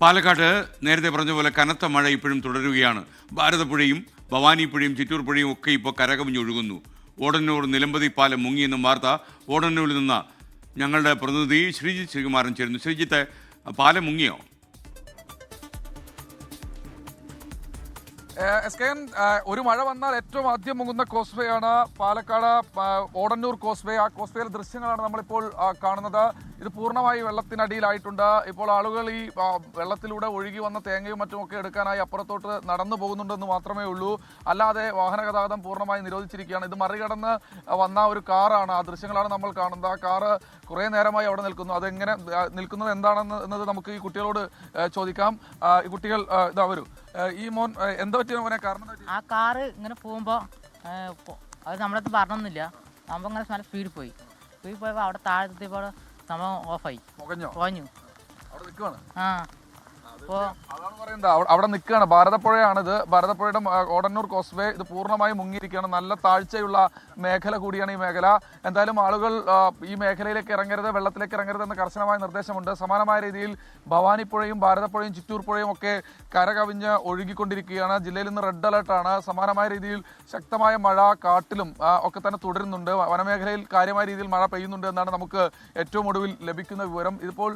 പാലക്കാട്ട് നേരത്തെ പറഞ്ഞ പോലെ കനത്ത മഴ ഇപ്പോഴും തുടരുകയാണ്. ഭാരതപ്പുഴയും ഭവാനിപ്പുഴയും ചിറ്റൂർ പുഴയും ഒക്കെ ഇപ്പോൾ കരകവിഞ്ഞൊഴുകുന്നു. ഓടന്നൂർ നിലമ്പതി പാലം മുങ്ങിയെന്നും വാർത്ത. ഓടന്നൂരിൽ നിന്ന് ഞങ്ങളുടെ പ്രതിനിധി ശ്രീജിത്ത് ശ്രീകുമാരൻ ചേരുന്നു. ശ്രീജിത്ത് പാലം മുങ്ങിയോ? എസ് കെ ഒരു മഴ വന്നാൽ ഏറ്റവും ആദ്യം മുങ്ങുന്ന കോസ്വേ ആണ് പാലക്കാട് ഓടന്നൂർ കോസ്വേ. ആ കോസ്വേയിലെ ദൃശ്യങ്ങളാണ് നമ്മളിപ്പോൾ കാണുന്നത്. ഇത് പൂർണമായി വെള്ളത്തിനടിയിലായിട്ടുണ്ട്. ഇപ്പോൾ ആളുകൾ ഈ വെള്ളത്തിലൂടെ ഒഴുകി വന്ന തേങ്ങയും മറ്റുമൊക്കെ എടുക്കാനായി അപ്പുറത്തോട്ട് നടന്നു പോകുന്നുണ്ടെന്ന് മാത്രമേ ഉള്ളൂ. അല്ലാതെ വാഹന ഗതാഗതം പൂർണമായി നിരോധിച്ചിരിക്കുകയാണ്. ഇത് മറികടന്ന് വന്ന ഒരു കാറാണ്. ആ ദൃശ്യങ്ങളാണ് നമ്മൾ കാണുന്നത്. ആ കാറ് കുറേ നേരമായി അവിടെ നിൽക്കുന്നു. അതെങ്ങനെ നിൽക്കുന്നത് എന്താണെന്ന് നമുക്ക് ഈ കുട്ടികളോട് ചോദിക്കാം. ഈ കുട്ടികൾ ഇതാ വരൂ. ഈ മോൻ എന്താ പറ്റിയ മോനെ? കാരണം ആ കാറ് ഇങ്ങനെ പോകുമ്പോൾ അത് നമ്മളത് പറഞ്ഞൊന്നുമില്ല. നമ്മൾ ഇങ്ങനെ നല്ല സ്പീഡിൽ പോയി. സ്പീഡിൽ പോയപ്പോൾ അവിടെ താഴെത്തിയപ്പോൾ നമ്മൾ ഓഫായി മുകഞ്ഞോ? നിൽക്കുവാണ് ആ. അപ്പോൾ അതാണ് അവിടെ നിൽക്കുകയാണ്. ഭാരതപ്പുഴയാണിത്. ഭാരതപ്പുഴയുടെ ഓടന്നൂർ കോസ്വേ ഇത് പൂർണമായും മുങ്ങിയിരിക്കുകയാണ്. നല്ല താഴ്ചയുള്ള മേഖല കൂടിയാണ് ഈ മേഖല. എന്തായാലും ആളുകൾ ഈ മേഖലയിലേക്ക് ഇറങ്ങരുത് വെള്ളത്തിലേക്ക് ഇറങ്ങരുത് എന്ന കർശനമായ നിർദ്ദേശമുണ്ട്. സമാനമായ രീതിയിൽ ഭവാനിപ്പുഴയും ഭാരതപ്പുഴയും ചിറ്റൂർ പുഴയും ഒക്കെ കരകവിഞ്ഞ് ഒഴുകിക്കൊണ്ടിരിക്കുകയാണ്. ജില്ലയിൽ നിന്ന് റെഡ് അലർട്ടാണ്. സമാനമായ രീതിയിൽ ശക്തമായ മഴ കാട്ടിലും ഒക്കെ തന്നെ തുടരുന്നുണ്ട്. വനമേഖലയിൽ കാര്യമായ രീതിയിൽ മഴ പെയ്യുന്നുണ്ട് എന്നാണ് നമുക്ക് ഏറ്റവും ഒടുവിൽ ലഭിക്കുന്ന വിവരം. ഇതിപ്പോൾ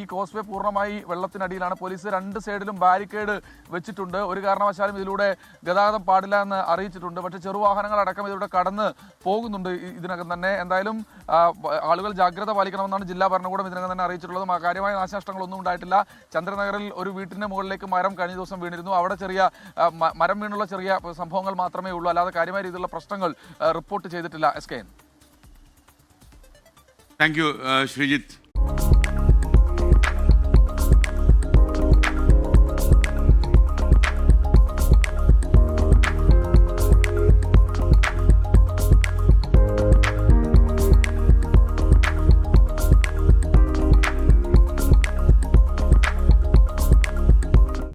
ഈ കോസ്വേ പൂർണമായി വെള്ളത്തിനടിയിലാണ്. പോലീസ് രണ്ട് സൈഡിലും ബാരിക്കേഡ് വെച്ചിട്ടുണ്ട്. ഒരു കാരണവശാലും ഇതിലൂടെ ഗതാഗതം പാടില്ല എന്ന് അറിയിച്ചിട്ടുണ്ട്. പക്ഷെ ചെറുവാഹനങ്ങൾ അടക്കം ഇതിലൂടെ കടന്ന് പോകുന്നുണ്ട് ഇതിനകം തന്നെ. എന്തായാലും ആളുകൾ ജാഗ്രത പാലിക്കണമെന്നാണ് ജില്ലാ ഭരണകൂടം ഇതിനകം തന്നെ അറിയിച്ചിട്ടുള്ളത്. കാര്യമായ നാശനഷ്ടങ്ങളൊന്നും ഉണ്ടായിട്ടില്ല. ചന്ദ്രനഗറിൽ ഒരു വീട്ടിന്റെ മുകളിലേക്ക് മരം കഴിഞ്ഞ ദിവസം വീണിരുന്നു. അവിടെ ചെറിയ മരം വീണുള്ള ചെറിയ സംഭവങ്ങൾ മാത്രമേ ഉള്ളൂ. അല്ലാതെ കാര്യമായ രീതിയിലുള്ള പ്രശ്നങ്ങൾ റിപ്പോർട്ട് ചെയ്തിട്ടില്ല. S K thank you Sreejith.